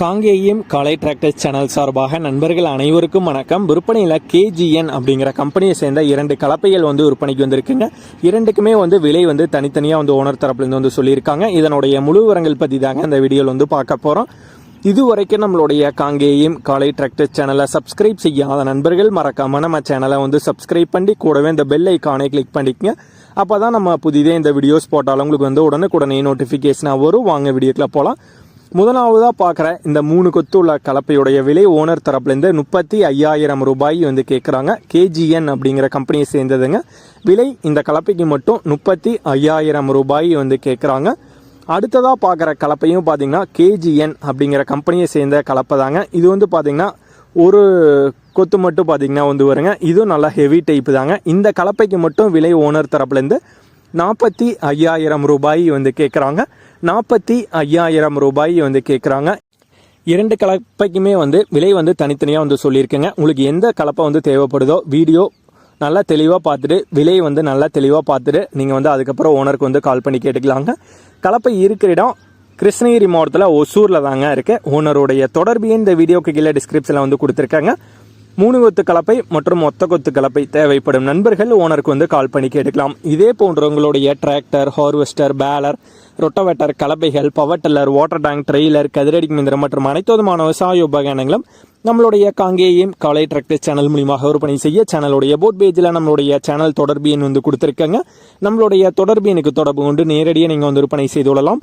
காங்கேயம் காலை tractors channel சார்பாக நண்பர்கள் அனைவருக்கும் வணக்கம். விற்பனையில் கேஜிஎன் அப்படிங்கிற கம்பெனியை சேர்ந்த இரண்டு கலப்பைகள் வந்து விற்பனைக்கு வந்திருக்குங்க. இரண்டுக்குமே வந்து விலை வந்து தனித்தனியாக வந்து ஓனர் தரப்புலேருந்து வந்து சொல்லியிருக்காங்க. இதனுடைய முழு விவரங்கள் பற்றி தாங்க இந்த வீடியோவில் வந்து பார்க்க போகிறோம் இது வரைக்கும் நம்மளுடைய காங்கேயம் காலை டிராக்டர் சேனலை சப்ஸ்கிரைப் செய்யாத நண்பர்கள் மறக்காமல் நம்ம சேனலை வந்து சப்ஸ்கிரைப் பண்ணி கூடவே இந்த பெல் ஐக்கானை கிளிக் பண்ணிக்கங்க. அப்போ தான் நம்ம புதிதே இந்த வீடியோஸ் போட்டாலும் உங்களுக்கு வந்து உடனுக்குடனே நோட்டிஃபிகேஷனாக வரும். வாங்க வீடியோக்கில் போகலாம் முதலாவதாக பார்க்குற இந்த மூணு கொத்து உள்ள கலப்பையுடைய விலை ஓனர் தரப்புலேருந்து முப்பத்தி ஐயாயிரம் ரூபாய் வந்து கேட்குறாங்க கேஜிஎன் அப்படிங்கிற கம்பெனியை சேர்ந்ததுங்க. விலை இந்த கலப்பைக்கு மட்டும் முப்பத்தி ஐயாயிரம் ரூபாய் வந்து கேட்குறாங்க அடுத்ததாக பார்க்குற கலப்பையும் பார்த்தீங்கன்னா கேஜிஎன் அப்படிங்கிற கம்பெனியை சேர்ந்த கலப்பை தாங்க. இது வந்து பார்த்தீங்கன்னா ஒரு கொத்து மட்டும் பார்த்தீங்கன்னா வந்து வருங்க. இதுவும் நல்லா ஹெவி டைப்பு தாங்க. இந்த கலப்பைக்கு மட்டும் விலை ஓனர் தரப்புலேருந்து நாற்பத்தி ஐயாயிரம் ரூபாய் வந்து கேட்குறாங்க நாற்பத்தி ஐயாயிரம் ரூபாய் வந்து கேட்குறாங்க இரண்டு கலப்பைக்குமே வந்து விலை வந்து தனித்தனியாக வந்து சொல்லியிருக்கேங்க. உங்களுக்கு எந்த கலப்பை வந்து தேவைப்படுதோ வீடியோ நல்லா தெளிவாக பார்த்துட்டு விலையை வந்து நல்லா தெளிவாக பார்த்துட்டு நீங்கள் வந்து அதுக்கப்புறம் ஓனருக்கு வந்து கால் பண்ணி கேட்டுக்கலாங்க. கலப்பை இருக்கிற இடம் கிருஷ்ணகிரி மாவட்டத்தில் ஒசூரில் தாங்க இருக்குது ஓனருடைய தொடர்பு இந்த வீடியோக்கு கீழே டிஸ்கிரிப்ஷனில் வந்து கொடுத்துருக்காங்க. மூணு கொத்து கலப்பை மற்றும் மொத்த கொத்து கலப்பை தேவைப்படும். நண்பர்கள் ஓனருக்கு வந்து கால் பண்ணி கேட்டுக்கலாம். இதே போன்ற உங்களுடைய tractor harvester baler rotavator கலப்பைகள் power tiller water tank trailer கதிரடி மிந்திரம் மற்றும் அனைத்து விதமான விவசாய உபகரணங்களும் நம்மளுடைய காங்கேயம் காலை டிராக்டர் சேனல் மூலியமாக விற்பனை செய்ய சேனலுடைய போட் பேஜில் நம்மளுடைய சேனல் தொடர்பு எண் வந்து கொடுத்துருக்காங்க. நம்மளுடைய தொடர்பு எனக்கு தொடர்பு கொண்டு நேரடியாக நீங்கள் வந்து விற்பனை செய்து கொள்ளலாம்.